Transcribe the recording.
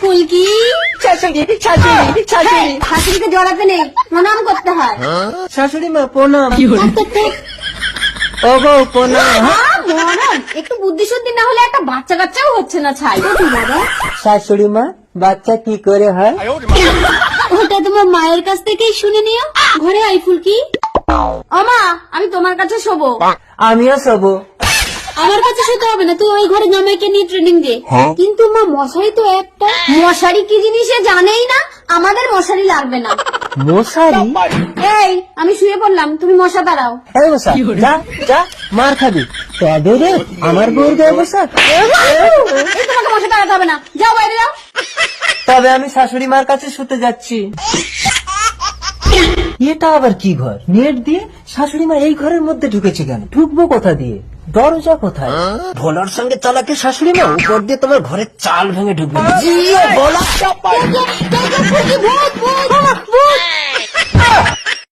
ফুলকি শাশুড়ি শাশুড়ি শাশুড়ি। শাশুড়িকে জড়াতে নেই প্রণাম করতে হয়। শাশুড়ি মা প্রণাম। থাক, থাক, থাক। ও গো প্রণাম একটু বুদ্ধি শুদ্ধি না হলে একটা বাচ্চা কাচ্চাও হচ্ছে না ছাই। বাবা? শাশুড়ি মা বাচ্চা কি করে হয়? ওটা তোমার মায়ের কাছ থেকেই শুনে নিও। ঘরে আই ফুলকি আমা আমি তোমার কাছে শোবো। আমিও শোবো। আমার কাছে শুতে হবে না তুই ওই ঘরে জামাইকে নিয়ে ট্রেনিং দে। কিন্তু মা মশারি তো একটা। মশারি কি জিনিস জানেই না? আমাদের মশারি লাগবে না। মশারি? এই আমি শুয়ে পড়লাম তুমি মশা দাঁড়াও। এই মশা যা যা মার খাবি। তবে রে আমার বউর গায়ে বসা। এই তোমাকে মশা দাঁড়াতে হবে না। যাও বাইরে যাও। তবে আমি শাশুড়ি মার কাছে শুতে যাচ্ছি। এটা আবার কি ঘর? নেট দিয়ে শাশুড়ি মা এই ঘরের মধ্যে ঢুকেছে কেন? ঢুকবো কোথা দিয়ে? দরজা কোথায় ভোলার সঙ্গে চালাকে শাশুড়ি মা উপর দিয়ে তোমার ঘরে চাল ভেঙে ঢুকবে ভোলা।